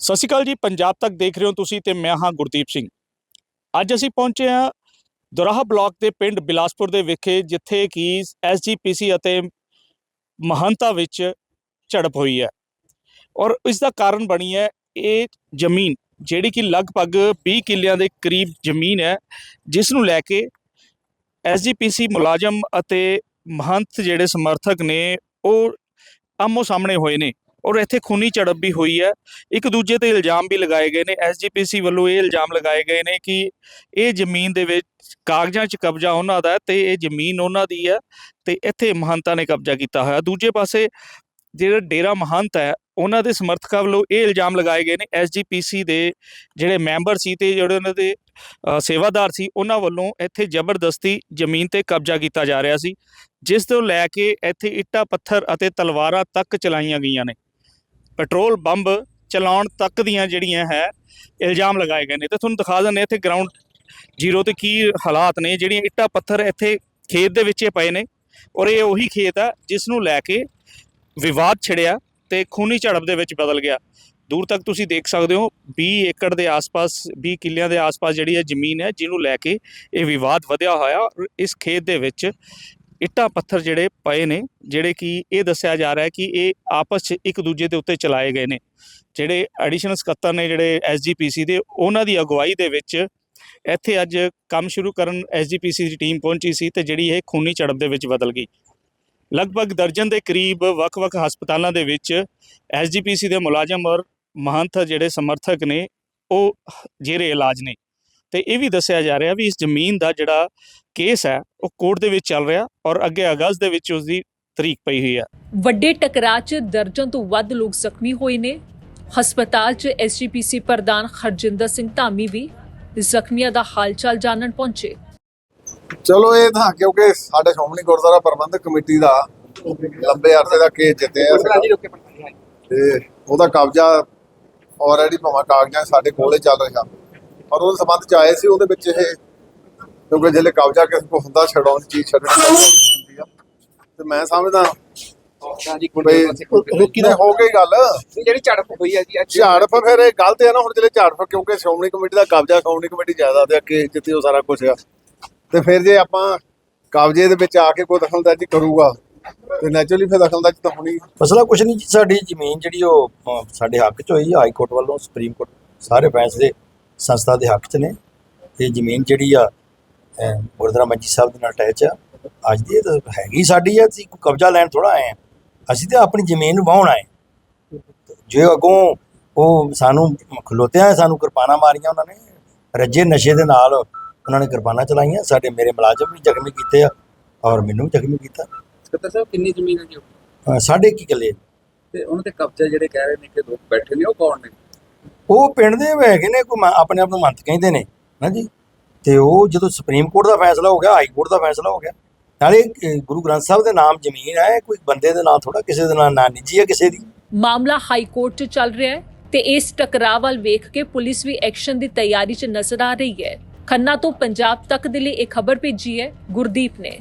ਸਤਿ ਸ਼੍ਰੀ ਅਕਾਲ ਜੀ, ਪੰਜਾਬ ਤੱਕ ਦੇਖ ਰਹੇ ਹੋ ਤੁਸੀਂ ਤੇ ਮੈਂ ਹਾਂ ਗੁਰਦੀਪ ਸਿੰਘ। ਅੱਜ ਅਸੀਂ ਪਹੁੰਚੇ ਹਾਂ ਦੁਰਾਹਾ ਬਲਾਕ ਦੇ ਪਿੰਡ ਬਿਲਾਸਪੁਰ ਦੇ ਵਿਖੇ, ਜਿੱਥੇ ਕਿ ਐਸਜੀਪੀਸੀ ਅਤੇ ਮਹੰਤਾ ਵਿੱਚ ਝੜਪ ਹੋਈ ਹੈ। ਔਰ ਇਸ ਦਾ ਕਾਰਨ ਬਣੀ ਹੈ ਇਹ ਜ਼ਮੀਨ ਜਿਹੜੀ ਕਿ ਲਗਭਗ 20 ਕਿੱਲਿਆਂ ਦੇ ਕਰੀਬ ਜ਼ਮੀਨ ਹੈ, ਜਿਸ ਨੂੰ ਲੈ ਕੇ ਐਸਜੀਪੀਸੀ ਮੁਲਾਜ਼ਮ ਅਤੇ ਮਹੰਤ ਜਿਹੜੇ ਸਮਰਥਕ ਨੇ, ਉਹ ਆਮੋ ਸਾਹਮਣੇ ਹੋਏ ਨੇ ਔਰ ਇੱਥੇ ਖੂਨੀ ਝੜਪ ਵੀ ਹੋਈ ਹੈ। ਇੱਕ ਦੂਜੇ ਤੇ ਇਲਜ਼ਾਮ ਵੀ ਲਗਾਏ ਗਏ ਨੇ। ਐਸਜੀਪੀਸੀ ਵੱਲੋਂ ਇਹ ਇਲਜ਼ਾਮ ਲਗਾਏ ਗਏ ਨੇ ਕਿ ਇਹ ਜ਼ਮੀਨ ਦੇ ਵਿੱਚ ਕਾਗਜ਼ਾਂ 'ਚ ਕਬਜ਼ਾ ਉਹਨਾਂ ਦਾ ਹੈ ਤੇ ਇਹ ਜ਼ਮੀਨ ਉਹਨਾਂ ਦੀ ਹੈ ਤੇ ਇੱਥੇ ਮਹੰਤਾਂ ਨੇ ਕਬਜ਼ਾ ਕੀਤਾ ਹੋਇਆ। ਦੂਜੇ ਪਾਸੇ ਜਿਹੜਾ ਡੇਰਾ ਮਹੰਤ ਹੈ ਉਹਨਾਂ ਦੇ ਸਮਰਥਕਾਂ ਵੱਲੋਂ ਇਹ ਇਲਜ਼ਾਮ ਲਗਾਏ ਗਏ ਨੇ ਐਸਜੀਪੀਸੀ ਦੇ ਜਿਹੜੇ ਮੈਂਬਰ ਸੀ ਤੇ ਜਿਹੜੇ ਉਹਨਾਂ ਦੇ ਸੇਵਾਦਾਰ ਸੀ, ਉਹਨਾਂ ਵੱਲੋਂ ਇੱਥੇ ਜ਼ਬਰਦਸਤੀ ਜ਼ਮੀਨ ਤੇ ਕਬਜ਼ਾ ਕੀਤਾ ਜਾ ਰਿਹਾ ਸੀ, ਜਿਸ ਤੋਂ ਲੈ ਕੇ ਇੱਥੇ ਇੱਟਾਂ, ਪੱਥਰ ਅਤੇ ਤਲਵਾਰਾਂ ਤੱਕ ਚਲਾਈਆਂ ਗਈਆਂ ਨੇ। ਪੈਟਰੋਲ ਬੰਬ ਚਲਾਉਣ ਤੱਕ ਦੀਆਂ ਜਿਹੜੀਆਂ ਹੈ, ਇਲਜ਼ਾਮ ਲਗਾਏ ਗਏ ਨੇ। ਤੇ ਤੁਹਾਨੂੰ ਦਿਖਾ ਦਿੰਦੇ ਇੱਥੇ ਗਰਾਊਂਡ ਜ਼ੀਰੋ ਤੇ ਕੀ ਹਾਲਾਤ ਨੇ, ਜਿਹੜੀਆਂ ਇੱਟਾਂ, ਪੱਥਰ ਇੱਥੇ ਖੇਤ ਦੇ ਵਿੱਚ ਪਏ ਨੇ, ਔਰ ਇਹ ਉਹੀ ਖੇਤ ਆ ਜਿਸ ਨੂੰ ਲੈ ਕੇ ਵਿਵਾਦ ਛਿੜਿਆ। ਤੇ ਖੂਨੀ ਝੜਪ ਦੇ ਵਿੱਚ ਬਦਲ ਗਿਆ। ਦੂਰ ਤੱਕ ਤੁਸੀਂ ਦੇਖ ਸਕਦੇ ਹੋ 20 ਏਕੜ ਦੇ ਆਸ-ਪਾਸ 20 ਕਿੱਲਿਆਂ ਦੇ ਆਸ-ਪਾਸ ਜਿਹੜੀ ਹੈ ਜ਼ਮੀਨ ਹੈ, ਜਿਹਨੂੰ ਲੈ ਕੇ ਇਹ ਵਿਵਾਦ ਵਧਿਆ ਹੋਇਆ। ਔਰ ਇਸ ਖੇਤ ਦੇ ਵਿੱਚ ਇੱਟਾਂ ਪੱਥਰ ਜਿਹੜੇ ਪਏ ਨੇ, ਜਿਹੜੇ ਕਿ ਇਹ ਦੱਸਿਆ ਜਾ ਰਿਹਾ ਹੈ ਕਿ ਇਹ ਆਪਸ 'ਚ ਇੱਕ ਦੂਜੇ ਦੇ ਉੱਤੇ ਚਲਾਏ ਗਏ ਨੇ। ਜਿਹੜੇ ਐਡੀਸ਼ਨਲ ਸਕੱਤਰ ਨੇ, ਜਿਹੜੇ ਐਸਜੀਪੀਸੀ ਦੇ, ਉਹਨਾਂ ਦੀ ਅਗਵਾਈ ਦੇ ਵਿੱਚ ਇੱਥੇ ਅੱਜ ਕੰਮ ਸ਼ੁਰੂ ਕਰਨ ਐਸਜੀਪੀਸੀ ਦੀ ਟੀਮ ਪਹੁੰਚੀ ਸੀ ਤੇ ਜਿਹੜੀ ਇਹ ਖੂਨੀ ਝੜਪ ਦੇ ਵਿੱਚ ਬਦਲ ਗਈ। ਲਗਭਗ ਦਰਜਨ ਦੇ ਕਰੀਬ ਵੱਖ-ਵੱਖ ਹਸਪਤਾਲਾਂ ਦੇ ਵਿੱਚ ਐਸਜੀਪੀਸੀ ਦੇ ਮੁਲਾਜ਼ਮ ਔਰ ਮਹੰਤ ਜਿਹੜੇ ਸਮਰਥਕ ਨੇ, ਉਹ ਜੇਰੇ ਇਲਾਜ ਨੇ। ਤੇ ਇਹ ਵੀ ਦੱਸਿਆ ਜਾ ਰਿਹਾ ਵੀ ਇਸ ਜ਼ਮੀਨ ਦਾ ਜਿਹੜਾ ਕੇਸ ਹੈ, ਉਹ ਕੋਰਟ ਦੇ ਵਿੱਚ ਚੱਲ ਰਿਹਾ ਔਰ ਅੱਗੇ ਅਗਸਤ ਦੇ ਵਿੱਚ ਉਸ ਦੀ ਤਰੀਕ ਪਈ ਹੋਈ ਹੈ। ਵੱਡੇ ਟਕਰਾਅ 'ਚ ਦਰਜਨ ਤੋਂ ਵੱਧ ਲੋਕ ਜ਼ਖਮੀ ਹੋਏ ਨੇ। ਹਸਪਤਾਲ 'ਚ ਐਸਜੀਪੀਸੀ ਪ੍ਰਧਾਨ ਹਰਜਿੰਦਰ ਸਿੰਘ ਧਾਮੀ ਵੀ ਜ਼ਖਮੀਆਂ ਦਾ ਹਾਲਚਾਲ ਜਾਣਨ ਪਹੁੰਚੇ। ਚਲੋ ਇਹ ਤਾਂ ਕਿਉਂਕਿ ਸਾਡੇ ਸ਼੍ਰੋਮਣੀ ਗੁਰਦੁਆਰਾ ਪ੍ਰਬੰਧਕ ਕਮੇਟੀ ਦਾ ਲੰਬੇ ਅਰਸੇ ਦਾ ਕੇਸ ਜਿੱਤਿਆ ਸੀਗਾ ਤੇ ਉਹਦਾ ਕਬਜ਼ਾ ਆਲਰੇਡੀ ਭਾਵੇਂ ਕਾਗਜ਼ਾਂ ਸਾਡੇ ਕੋਲੇ ਚੱਲ ਰਿਹਾ। ਪਰ ਉਹਦੇ ਸੰਬੰਧ ਚ ਆਏ ਸੀ ਉਹਦੇ ਵਿੱਚ ਇਹ ਕਿਉਂਕਿ ਜਿਹੜੇ ਕਬਜ਼ਾ ਕਿਸੇ ਕੋ ਹੁੰਦਾ ਛਡਾਉਣ ਦੀ ਚੀਜ਼ ਛੱਡਣੀ ਹੁੰਦੀ ਆ। ਤੇ ਮੈਂ ਸਮਝਦਾ ਨਹੀਂ ਹੋ ਗਈ ਗੱਲ। ਜਿਹੜੀ ਝੜਪ ਹੋਈ ਹੈ ਜੀ ਅੱਜ ਝਾੜਫ ਫਿਰ ਇਹ ਗਲਤ ਹੈ ਨਾ ਹੁਣ ਜਿਹੜੇ ਝਾੜਫ ਕਿਉਂਕਿ ਸ਼੍ਰੋਮਣੀ ਕਮੇਟੀ ਦਾ ਕਬਜ਼ਾ ਸ਼੍ਰੋਮਣੀ ਕਮੇਟੀ ਜਾਇਦਾਦ ਦੇ ਅੱਗੇ ਜਿੱਤੇ ਉਹ ਸਾਰਾ ਕੁਝ ਆ। ਤੇ ਫਿਰ ਜੇ ਆਪਾਂ ਕਬਜ਼ੇ ਦੇ ਵਿੱਚ ਆ ਕੇ ਕੋਈ ਦਖਲਅੰਦਾਜ਼ੀ ਕਰੂਗਾ ਤੇ ਨੈਚੁਰਲੀ ਫਿਰ ਦਖਲਅੰਦਾਜ਼ੀ ਤਾਂ ਹੋਣੀ ਮਸਲਾ ਕੁਛ ਨਹੀਂ ਜੀ ਸਾਡੀ ਜ਼ਮੀਨ ਜਿਹੜੀ ਉਹ ਅ, ਸਾਡੇ ਹੱਕ 'ਚ ਹੋਈ ਹਾਈ ਕੋਰਟ ਵੱਲੋਂ ਸੁਪਰੀਮ ਕੋਰਟ ਸਾਰੇ ਫੈਸਲੇ ਸੰਸਥਾ ਦੇ ਹੱਕ 'ਚ ਨੇ। ਇਹ ਜ਼ਮੀਨ ਜਿਹੜੀ ਆ ਅ, ਗੁਰਦੁਆਰਾ ਮੰਜੀ ਸਾਹਿਬ ਦੇ ਨਾਲ ਅਟੈਚ ਆ। ਅੱਜ ਦੀ ਇਹ ਤਾਂ ਹੈਗੀ ਸਾਡੀ ਆ ਅਸੀਂ ਕੋਈ ਕਬਜ਼ਾ ਲੈਣ ਥੋੜਾ ਆਏ ਆ। ਅਸੀਂ ਤਾਂ ਆਪਣੀ ਜ਼ਮੀਨ ਨੂੰ ਵਾਹੁਣ ਆਏ। ਜੇ ਅੱਗੋਂ ਉਹ ਸਾਨੂੰ ਖਲੋਤਿਆਂ ਸਾਨੂੰ ਕਿਰਪਾਨਾਂ ਮਾਰੀਆਂ ਉਹਨਾਂ ਨੇ ਰੱਜੇ ਨਸ਼ੇ ਦੇ ਨਾਲ ਉਹਨਾਂ ਨੇ ਕਿਰਪਾਨਾਂ ਚਲਾਈਆਂ ਸਾਡੇ ਮੇਰੇ ਮੁਲਾਜ਼ਮ ਵੀ ਜ਼ਖਮੀ ਕੀਤੇ ਆ ਔਰ ਮੈਨੂੰ ਵੀ ਜ਼ਖਮੀ ਕੀਤਾ। ਸਕੱਤਰ ਸਾਹਿਬ ਕਿੰਨੀ ਜ਼ਮੀਨ ਹੈ ਜੀ ਉਹ? ਅ, ਸਾਢੇ ਕੀ ਕਿੱਲੇ ਤੇ ਉਹਨਾਂ ਦੇ ਕਬਜ਼ੇ ਜਿਹੜੇ ਕਹਿ ਰਹੇ ਨੇ ਕਿ ਲੋਕ ਬੈਠੇ ਨੇ ਉਹ ਕੌਣ ਨੇ? ਉਹ ਪਿੰਡ ਦੇ ਹੈਗੇ ਨੇ ਕੋਈ ਮ- ਆਪਣੇ ਆਪ ਨੂੰ ਮੰਤ ਕਹਿੰਦੇ ਨੇ ਹਾਂਜੀ ਤੇ ਉਹ ਜਦੋਂ ਸੁਪਰੀਮ ਕੋਰਟ ਦਾ ਫੈਸਲਾ ਹੋ ਗਿਆ ਹਾਈ ਕੋਰਟ ਦਾ ਫੈਸਲਾ ਹੋ ਗਿਆ ਨਾਲੇ ਗੁਰੂ ਗ੍ਰੰਥ ਸਾਹਿਬ ਦੇ ਨਾਮ ਜ਼ਮੀਨ ਹੈ ਕੋਈ ਬੰਦੇ ਦੇ ਨਾਂ ਥੋੜਾ ਕਿਸੇ ਦੇ ਨਾਂ ਨਾ ਨਿੱਜੀ ਹੈ ਕਿਸੇ ਦੀ। ਮਾਮਲਾ ਹਾਈ ਕੋਰਟ 'ਚ ਚੱਲ ਰਿਹਾ ਹੈ ਤੇ ਇਸ ਟਕਰਾਅ ਵੱਲ ਵੇਖ ਕੇ ਪੁਲਿਸ ਵੀ ਐਕਸ਼ਨ ਦੀ ਤਿਆਰੀ 'ਚ ਨਜ਼ਰ ਆ ਰਹੀ ਹੈ। ਖੰਨਾ ਤੋਂ ਪੰਜਾਬ ਤੱਕ ਦੇ ਲਈ ਇਹ ਖਬਰ ਭੇਜੀ ਹੈ ਗੁਰਦੀਪ ਨੇ।